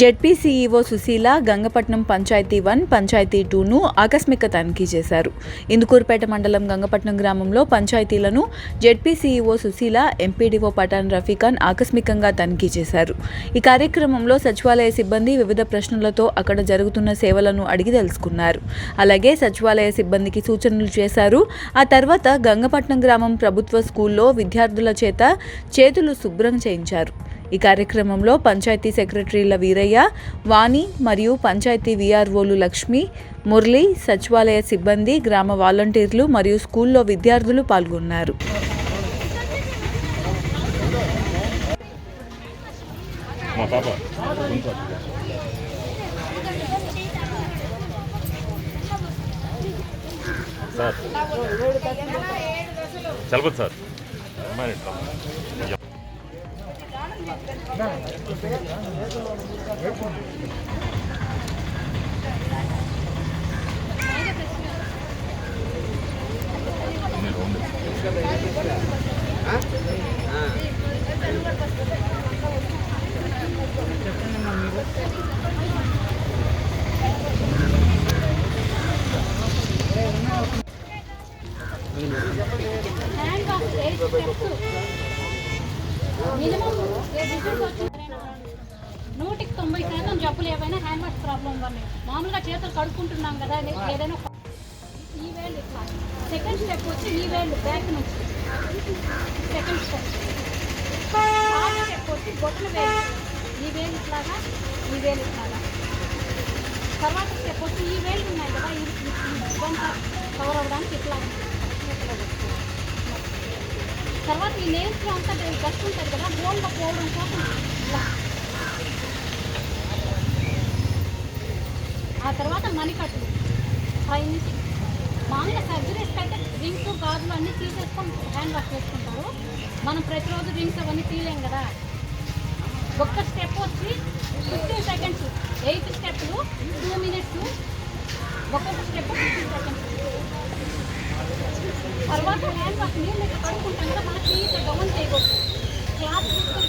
ZP CEO Sushila Gangapatnam panchayat one panchayat టూను ఆకస్మిక తనిఖీ చేశారు. ఇందుకూరుపేట మండలం గంగపట్నం గ్రామంలో పంచాయతీలను ZP CEO Sushila MPDO Pathan Rafikhan ఆకస్మికంగా తనిఖీ చేశారు. ఈ కార్యక్రమంలో సచివాలయ సిబ్బంది వివిధ ప్రశ్నలతో అక్కడ జరుగుతున్న సేవలను అడిగి తెలుసుకున్నారు. అలాగే సచివాలయ సిబ్బందికి సూచనలు చేశారు. ఆ తర్వాత గంగపట్నం గ్రామం ప్రభుత్వ స్కూల్లో విద్యార్థుల చేత చేతులు శుభ్రం చేయించారు. ఈ కార్యక్రమంలో పంచాయతీ సెక్రటరీల వీరయ్య వాణి మరియు పంచాయతీ వీఆర్ఓలు లక్ష్మి మురళి సచివాలయ సిబ్బంది గ్రామ వాలంటీర్లు మరియు స్కూల్లో విద్యార్థులు పాల్గొన్నారు. Sir. చలపదు sir. Hand wash eight steps minimum నూటికి తొంభై శాతం జబ్బులు ఏవైనా హ్యాండ్ వాష్ ప్రాబ్లం వల్ల మామూలుగా చేతులు కడుక్కుంటున్నాం కదా ఏదైనా ఈ వేళ్ళు ఇట్లా సెకండ్ స్టెప్ వచ్చి ఈ వేళ్ళు బ్యాక్ నుంచి సెకండ్ స్టెప్ థర్డ్ స్టెప్ వచ్చి బొట్టల వేలు ఈ వేలు ఇట్లాగా ఈ వేలు ఇట్లాగా తర్వాత స్టెప్ వచ్చి ఈ వేళ్ళు ఉన్నాయి కదా ఈ కవర్ అవ్వడానికి ఇట్లా ఇట్లా తర్వాత ఈ నేల్స్ అంతా డస్ట్ ఉంటుంది కదా బోన్లో పోవడం కోసం ఇలా. ఆ తర్వాత మణికట్లు ఫైవ్ నుంచి మామూలుగా సర్జరీస్ కంటే రింగ్స్ గాజులు అన్నీ తీసేసుకొని హ్యాండ్ వాష్ చేసుకుంటారు. మనం ప్రతిరోజు రింగ్స్ అవన్నీ తీయలేం కదా. ఒక్క స్టెప్ వచ్చి ఫిఫ్టీన్ సెకండ్స్ ఎయిట్ స్టెప్లు టూ మినిట్స్ ఒక్కొక్క స్టెప్ ఫిఫ్టీన్ సెకండ్స్. తర్వాత హ్యాండ్ వాష్ నీళ్ళు ఇట్లా కడుక్కుంటాం కదా మనకి ఇట్లా డౌన్ చేయకూడదు క్లాత్ తీసుకొని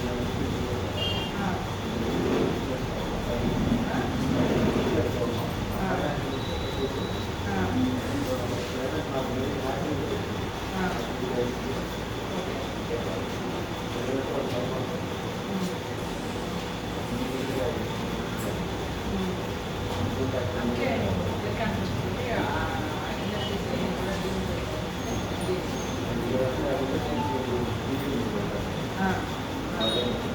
ఎన్ని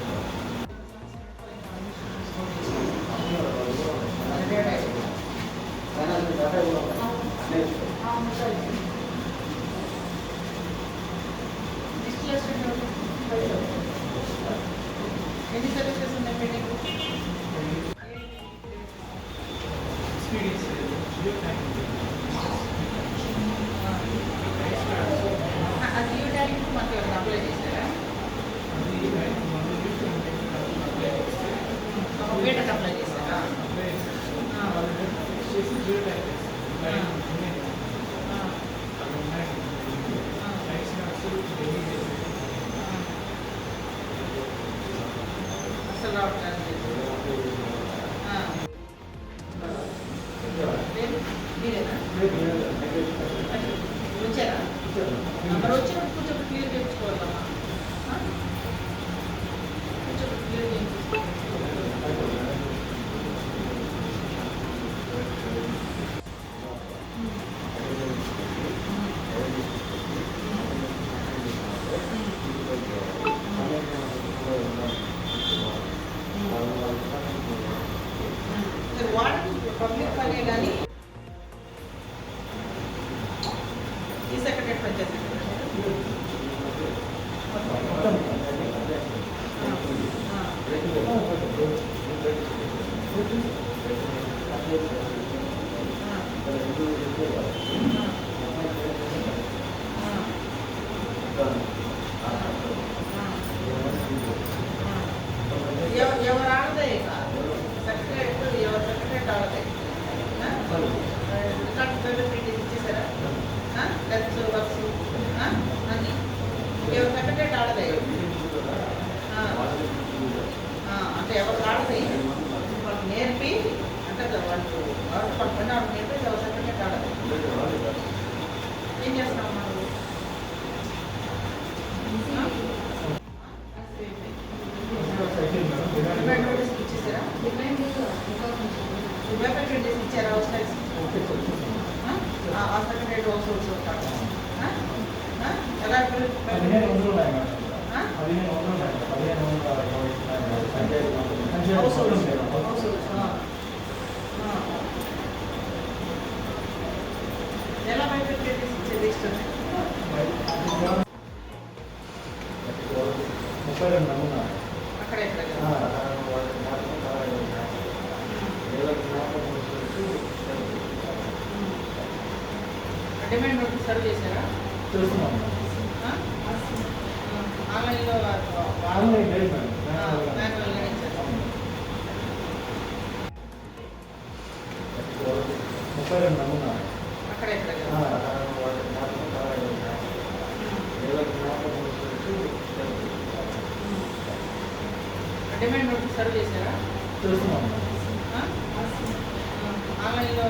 Thank you. వాళ్ళు వాళ్ళు పడుకుని ఆవిడ ఏం చేస్తున్నాం మనం డిమాండ్ నోటీస్ ఇచ్చేసారా డిమాండ్ నోటీస్ ఇచ్చారా హౌస్ ఆ సెక్రటరీ హౌస్ హోల్డ్స్ ఉంటారు ఎలా పదిహేను వందలు ఉన్నాయి మేడం ఆ? పదిహేను వందలు ఉన్నాయి పదిహేను వందల ఇరవై ఉన్నాయి మేడం. పంచాయతీ వందలు. పంచాయతీ హౌస్ వందలు హోల్డ్స్ ఉన్నాయి మేడం. హౌస్ హోల్డ్స్ ఎలా బయట ఇచ్చేది ఇష్టం ముప్పై రెండు మంది ఉన్నారు. అక్కడ ఎక్కడ ఆ, వాళ్ళు మాత్రం పదహైదు ఉన్నాయి. వీళ్ళకి మాత్రం వచ్చేసి డిమాండ్ నోటీస్ సర్వ్ చేశారా? చేస్తున్నాం మేడం. ఆ? ఆన్లైన్లో ఆన్లైన్ లేదు మేడం. మాన్యువల్గా ఇచ్చారు ముప్పై రెండు మంది ఉన్నారు. అక్కడ ఎక్కడ ఆ, వాళ్ళు మాత్రం పదహైదు ఉన్నాయి. వీళ్ళకి మాత్రం వచ్చేసి డిమాండ్ నోటీస్ సర్వ్ చేశారా? ఆన్లైన్లో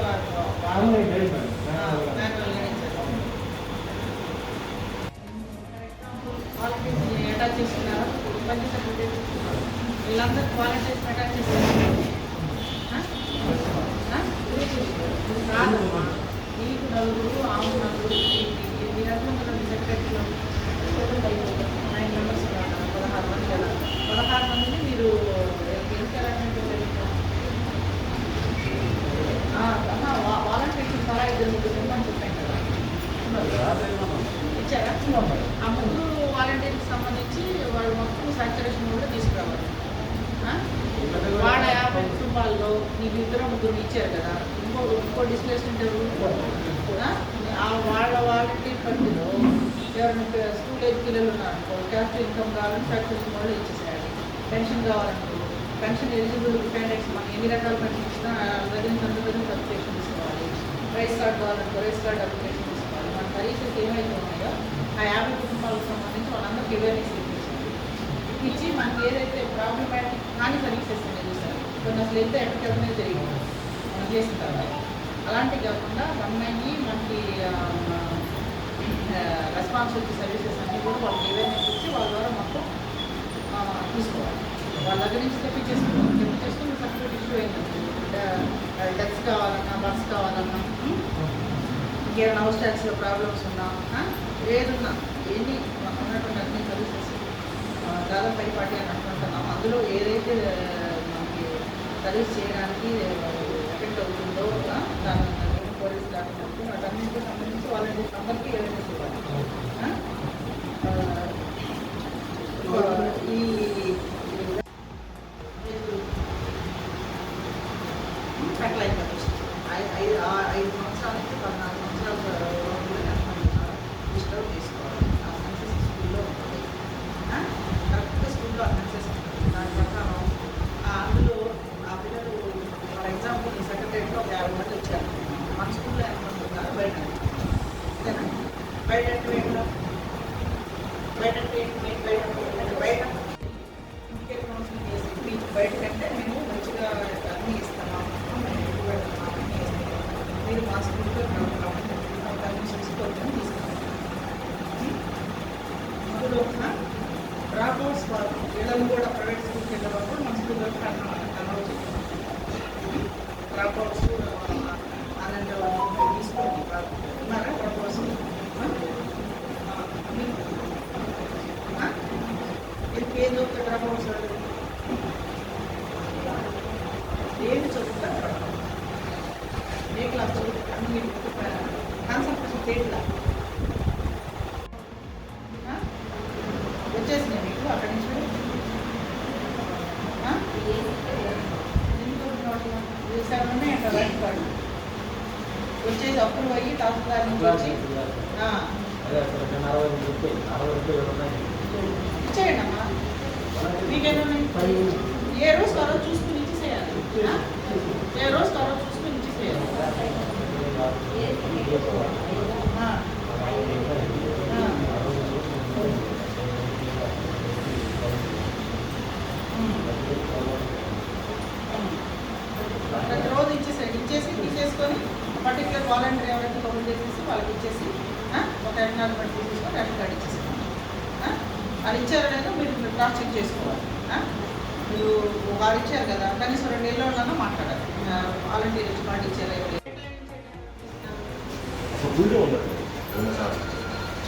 వాళ్ళకి అటాచ్ చేస్తున్నారా? పంచాయతీ సెక్రటరీ వీళ్ళందరూ వాలంటీర్స్ అటాచ్ చేస్తున్నారు. నలుగురు ఆమె నలుగురు మీరందరూ మన సెక్రటరీలో నైన్ మెంబర్స్ పదహారు మంది కదా పదహారు మందిని మీరు ఎంత వాలంటీర్స్ చాలా ఇద్దరు ముగ్గురు ఇమ్మని చెప్పాను కదా ఇచ్చారా ఇస్తున్నాం మేడం. ఆ ముగ్గురు వాలంటీర్కి సంబంధించి వాళ్ళు మొత్తం సాచురేషన్ కూడా తీసుకురావాలి ఆ? వాళ్ళ యాభై కుటుంబాల్లో నీకు ఇద్దరు ముగ్గురు ఇచ్చారు కదా ఇంకో ఇంకో డిస్ప్లేస్మెంట్ ఆ వాళ్ళ వాలంటీర్ పరిధిలో ఎవరైనా పి- పిల్లలు ఉన్నారనుకో క్యాస్ట్ ఇన్కమ్ కావాలని ఫ్యాక్టరీస్ వాళ్ళు ఇచ్చేసేయాలి పెన్షన్ కావాలనుకో పెన్షన్ ఎలిజిబుల్ క్యాండిడేట్స్ మనం ఎన్ని రకాల పెన్షన్ ఇచ్చినా దగ్గర అందరి అప్లికేషన్ తీసుకోవాలి. రైస్ కార్డ్ కావాలనుకో రైస్ కార్డ్ అప్లికేషన్ తీసుకోవాలి. మన పరీక్షలు ఏమైతే ఉన్నాయో ఆ యాభై కుటుంబాలకు సంబంధించి వాళ్ళందరికీ అవేర్నెస్ ఇప్పించాలి ఇచ్చి మనకి ఏదైతే ప్రాబ్లమాటిక్ కానీ సర్వీసెస్ ఉన్నాయి చూసారు. కొన్ని అసలు ఎంత ఎక్కడికనే జరిగింది మనం చేసిన తర్వాత. అలాంటివి కాకుండా రన్ మనకి రెస్పాన్సిబిలిటీ సర్వీసెస్ అన్నీ కూడా వాళ్ళకి ఏదైనా ఇచ్చి వాళ్ళ ద్వారా మొత్తం తీసుకోవాలి. వాళ్ళ దగ్గర నుంచి తెప్పించేసుకోవాలి తెప్పించేసుకుని సర్టిఫికేట్ ఇష్యూ అయింది. డెత్స్ కావాలన్నా బస్ కావాలన్నా ఇంకేమైనా హౌస్ ట్యాక్స్లో ప్రాబ్లమ్స్ ఉన్నా ఏదున్నా ఎన్ని ఉన్నటువంటి అన్ని సర్వీసెస్ దాదాపు పై పార్టీ అని అనుకుంటున్నాం. అందులో ఏదైతే మనకి సర్వీస్ చేయడానికి ఎఫెక్ట్ అవుతుందో దాని పోలీస్ డాక్యుమెంట్ వాటన్నింటికి సంబంధించి వాళ్ళకి అందరికీ అవేర్నెస్ ఇవ్వాలి ఈ సెటిల్ అయిపోతుంది ఐ- ఐదు ఆ- ఐదు సంవత్సరాల నుంచి పద్నాలుగు సంవత్సరాల లోపల ఎంతమంది డిస్టర్బ్ తీసుకోవాలి ఆ సెన్సెస్ స్కూల్లో ఉంటుంది ఆ? కరెక్ట్గా స్కూల్లో ఆ సెన్సెస్ ఉంటుంది దాని ప్రకారం ఆ అందులో ఆ పిల్లలు ఫర్ ఎగ్జాంపుల్ ఈ సెక్రటరీలో ఒక యాభై మంది వచ్చారు మన స్కూల్లో ఎంతమంది ఉన్నారు బయట అంతేనా బయట అంటే ఏంటో బయట అంటే ఏంటి? బయట అంటే బయట ఇంటికి కౌన్సిలింగ్ చేసి మీకు మేము మంచిగా అన్నీ ఇస్తున్నాము మేము ఇస్తాము మీరు మా స్కూల్తో పర్మిషన్స్ కోరుకొని తీసుకుంటాం అందులో డ్రాప్ అవుట్స్ పిల్లలు కూడా ప్రైవేట్ స్కూల్కి వెళ్ళేటప్పుడు మన స్కూల్లో కన్వర్ట్ డ్రాప్ అవుట్స్ ఏమి చదువుతా? ఏ క్లాస్ చదువుతా? అన్ని కాన్సన్ట్రేషన్ చేయట్లా వచ్చేసినాయి మీకు అక్కడి నుంచి ఆ? ఎందుకు వచ్చినావు? రేషన్ కార్డు వచ్చేసి అప్రూవ్ అయ్యి తహసీల్దార్ నుంచి వచ్చి ఆ, అదే అక్కడ ఒక నలభై ఐదు రూపాయలు నలభై రూపాయలు ఉన్నాయి ఇచ్చేయండి అమ్మా మీకేనా ఉన్నాయి? ఏ రోజు ఆ రోజు చూసుకుని ఇచ్చేసేయాలి ఆ? ఏ రోజు ఆ రోజు చూసుకుని ఇచ్చేసేయాలి ఆ, ఆ. ప్రతిరోజు ఇచ్చేసేయండి ఇచ్చేసి తీసేసుకొని పర్టికులర్ వాలంటీర్ ఎవరైతే కబుర్ చేసేసి వాళ్ళకి ఇచ్చేసి ఆ, ఒక ఎకనాలమెంట్ తీసేసుకొని రేషన్ కార్డు ఇచ్చేసుకోండి ఆ? అది ఇచ్చారో లేదో మీరు క్రాస్ చెక్ చేసుకోవాలి ఆ? మీరు వారు ఇచ్చారు కదా కనీసం రెండు వాలంటీర్ వచ్చి ఇచ్చారా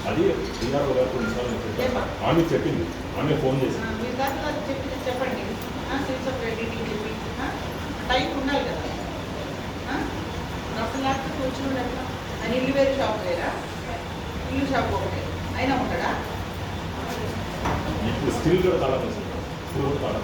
అది టీఆర్ఓ గారు కొన్నిసార్లు చెప్పారు. ఆమె చెప్పింది. ఆమె ఫోన్ చేసి చెప్పండి. సిల్స్ ఆఫ్ రెడీ చెప్పి. ఆ? టైం ఉండాలి కదా? అసలు ఎట్లా ఆయన ఇల్లు వేరు షాప్ వేరా? ఇల్లు షాప్ ఒకటే. అయినా ఉంటాడా? ఇప్పుడు స్టిల్ కూడా తాళం వేసింది స్టిల్ కూడా తాళం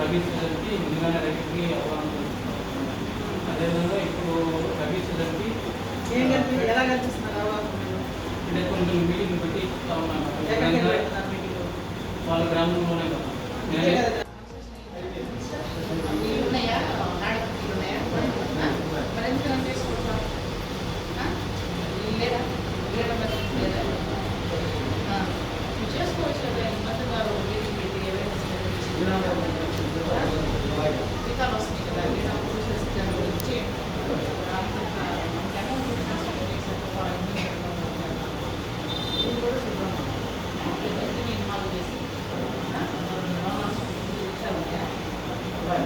రబీ సీజన్కి ముందుగానే రైతుకి అవ్వాలి అదేవిధంగా ఇప్పుడు రబీ సీజన్కి ఏం కల్పి ఎలా కల్పిస్తున్నారు అవగాహన? అంటే కొంచెం మీటింగ్ పెట్టి ఇస్తా ఉన్నాను వాళ్ళ గ్రామంలోనే కదా అంతే నేనే కదా ఇవి ఉన్నాయా నాడకీలు ఉన్నాయా ఆ? మరి ఎందుకు చేసుకుంటాం లేదా లేదా మరి లేదా ఆ, నువ్వు చేసుకోవచ్చు కదా ఈ మధ్య వారు మీటింగ్ పెట్టి ఏవైనా జీతాలు వస్తున్నాయి కదా మీరు అప్పుడు చేస్తే దాని గురించి అంత మనకి అమౌంట్ ట్రాన్స్ఫర్ చేశారు వాళ్ళని ఇది కూడా చూద్దాం లేదంటే నేను మాకు చేసి ఆ? లోన్ ఇచ్చారు ఉన్నాయా? మరి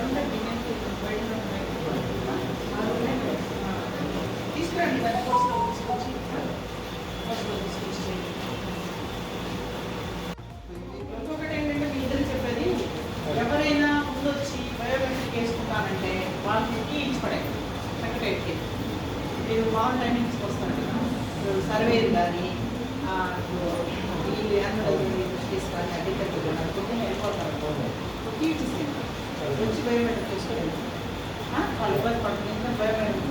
ఉంటే బియ్యంకి బయట ఉన్నాయి. ఆ? ఆ. తీసుకురండి దాన్ని కోర్సులో తీసుకొచ్చి కోర్సులో తీసుకొచ్చి చేయండి. ఇంకొకటి ఏంటంటే మీ ఇద్దరు చెప్పేది ఎవరైనా ముందొచ్చి బయోమెట్రిక్ వేసుకుంటానంటే వాళ్ళకి కీ ఇచ్చి పడండి సెక్రటరీకి మీరు మామూలు టైమింగ్స్కి వస్తారు కదా ఇప్పుడు సర్వేలు కానీ ఈ యాన్యువల్ ఇన్వెస్టిస్ కానీ అగ్రికల్చర్ కానీ పొద్దున్న వెళ్ళిపోతారు ఒక కీ ఇచ్చేసేయండి వచ్చి బయోమెట్రిక్ వేసుకోండి వాళ్ళు ఇబ్బంది పడుతుంది ఎందుకంటే బయోమెట్రిక్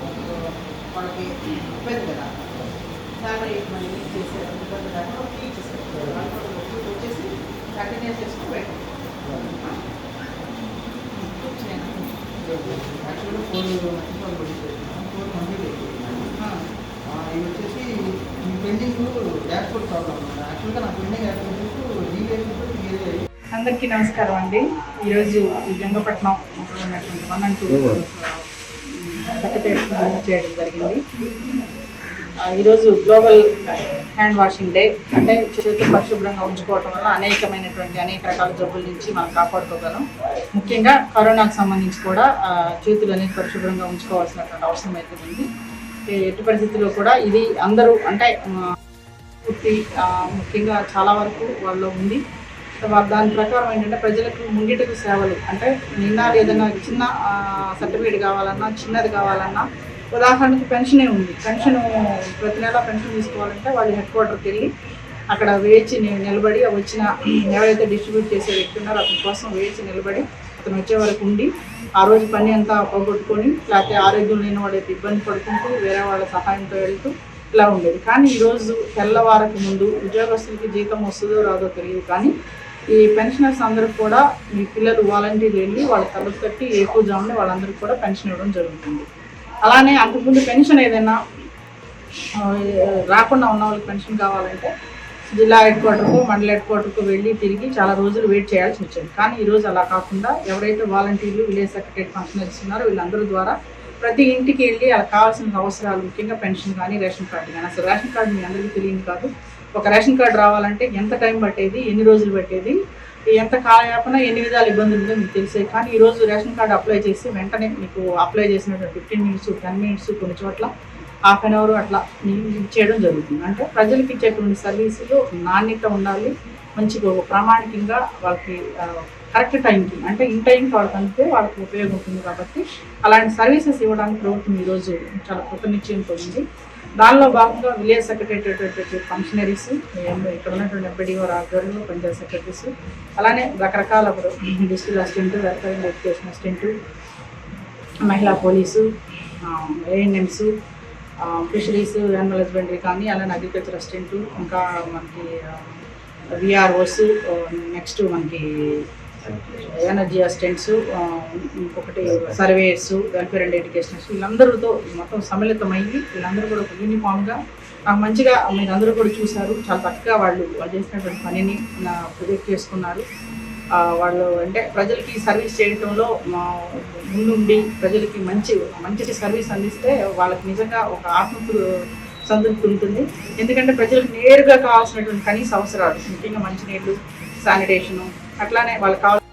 వాళ్ళకి ఇబ్బంది కదా. శాలరీ మళ్ళీ లీక్ చేసేది ఇబ్బంది కాకుండా ఒక కీ ఇచ్చేసారు వాళ్ళు కూడా ఒక key వచ్చేసి కంటిన్యూ చేసుకుని యాక్చువల్గా ఫోర్ ఫోర్ కంప్లీట్ అయిపోయింది. ఇది వచ్చేసి ఈ పెండింగ్ డాష్బోర్డ్ ప్రాబ్లం యాక్చువల్గా నా పెండింగ్ యాక్టివిటీస్ అందరికీ నమస్కారం అండి. ఈరోజు ఉన్నటువంటి వన్ అండ్ టూ సెక్రటరీ చేయడం జరిగింది. ఈరోజు గ్లోబల్ హ్యాండ్ వాషింగ్ డే అంటే చేతులు పరిశుభ్రంగా ఉంచుకోవటం వల్ల అనేకమైనటువంటి అనేక రకాల జబ్బుల నుంచి మనం కాపాడుకోగలం. ముఖ్యంగా కరోనాకు సంబంధించి కూడా చేతులు అనేది పరిశుభ్రంగా ఉంచుకోవాల్సినటువంటి అవసరం అయితే ఉంది ఎట్టి పరిస్థితుల్లో కూడా ఇది అందరూ అంటే పూర్తి ముఖ్యంగా చాలా వరకు వాళ్ళు ఉంది. దాని ప్రకారం ఏంటంటే ప్రజలకు ముంగిటకు సేవలు. అంటే నిన్న ఏదైనా చిన్న సర్టిఫికేట్ కావాలన్నా చిన్నది కావాలన్నా ఉదాహరణకు పెన్షనే ఉంది. పెన్షన్ ప్రతి నెల పెన్షన్ తీసుకోవాలంటే వాళ్ళు హెడ్ క్వార్టర్కి వెళ్ళి అక్కడ వేచి నిలబడి వచ్చిన ఎవరైతే డిస్ట్రిబ్యూట్ చేసే వ్యక్తి ఉన్నారో అతని కోసం వేచి నిలబడి అతను వచ్చే వరకు ఉండి ఆ రోజు పని అంతా పోగొట్టుకొని లేకపోతే ఆరోగ్యం లేని వాడైతే ఇబ్బంది పడుకుంటూ వేరే వాళ్ళ సహాయంతో వెళ్తూ ఇలా ఉండేది. కానీ ఈరోజు తెల్లవారకు ముందు ఉద్యోగస్తులకి జీతం వస్తుందో రాదో తెలియదు. కానీ ఈ పెన్షనర్స్ అందరూ కూడా మీ పిల్లలు వాలంటీర్ వెళ్ళి వాళ్ళ తలుపు తట్టి ఎక్కువ జాముని వాళ్ళందరికీ కూడా పెన్షన్ ఇవ్వడం జరుగుతుంది. అలానే అంతకుముందు పెన్షన్ ఏదైనా రాకుండా ఉన్న వాళ్ళకి పెన్షన్ కావాలంటే జిల్లా హెడ్ క్వార్టర్కు మండల హెడ్ క్వార్టర్కు వెళ్ళి తిరిగి చాలా రోజులు వెయిట్ చేయాల్సి వచ్చింది. కానీ ఈ రోజు అలా కాకుండా ఎవరైతే వాలంటీర్లు విలేజ్ సెక్రటరీ ఫంక్షనర్స్ ఉన్నారో వీళ్ళందరి ద్వారా ప్రతి ఇంటికి వెళ్ళి వాళ్ళకి కావాల్సిన అవసరాలు ముఖ్యంగా పెన్షన్ కానీ రేషన్ కార్డు కానీ. అసలు రేషన్ కార్డు మీ అందరికీ తెలియదు కాదు. ఒక రేషన్ కార్డు రావాలంటే ఎంత టైం పట్టేది ఎన్ని రోజులు పట్టేది ఎంత కాలయాపన ఎన్ని విధాల ఇబ్బందులు ఉందో మీకు తెలిసే. కానీ ఈరోజు రేషన్ కార్డు అప్లై చేసి వెంటనే మీకు అప్లై చేసినటువంటి ఫిఫ్టీన్ మినిట్స్ టెన్ మినిట్స్ కొన్ని చోట్ల హాఫ్ అన్ అవర్ అట్లా చేయడం జరుగుతుంది. అంటే ప్రజలకు ఇచ్చేటువంటి సర్వీసులు నాణ్యత ఉండాలి మంచిగా ప్రామాణికంగా వాళ్ళకి కరెక్ట్ టైంకి అంటే ఇన్ టైంకి వాళ్ళకి అంతే వాళ్ళకి ఉపయోగం ఉంటుంది కాబట్టి అలాంటి సర్వీసెస్ ఇవ్వడానికి ప్రభుత్వం ఈరోజు చాలా కృతనిశ్చయంతో ఉంది. దానిలో భాగంగా విలేజ్ సెక్రటరీ ఫంక్షనరీస్ ఇక్కడ ఉన్నటువంటి ఎంపీడీఓ ఆధ్వర్యంలో పంచాయత్ సెక్రటరీస్ అలానే రకరకాల district assistant welfare education assistant మహిళా police ANMs fisheries animal husbandry కానీ అలానే అగ్రికల్చర్ అసిస్టెంట్ ఇంకా మనకి విఆర్ఓస్ నెక్స్ట్ మనకి ఎనర్జీ అసిస్టెంట్స్ ఇంకొకటి సర్వేయర్స్ వెల్ఫేర్ అండ్ ఎడ్యుకేషనర్స్ వీళ్ళందరితో మొత్తం సమ్మిళితమయ్యి వీళ్ళందరూ కూడా ఒక యూనిఫామ్గా నాకు మంచిగా అందరూ కూడా చూశారు. చాలా చక్కగా వాళ్ళు వాళ్ళు చేసినటువంటి పనిని ప్రొజెక్ట్ చేసుకున్నారు. వాళ్ళు అంటే ప్రజలకి సర్వీస్ చేయడంలో మా ముందుండి ప్రజలకి మంచి మంచి సర్వీస్ అందిస్తే వాళ్ళకి నిజంగా ఒక ఆత్మ సంతృప్తి ఉంటుంది. ఎందుకంటే ప్రజలకు నేరుగా కావాల్సినటువంటి కనీస అవసరాలు ముఖ్యంగా మంచినీళ్ళు శానిటేషను అట్లానే వాళ్ళకి కావాలి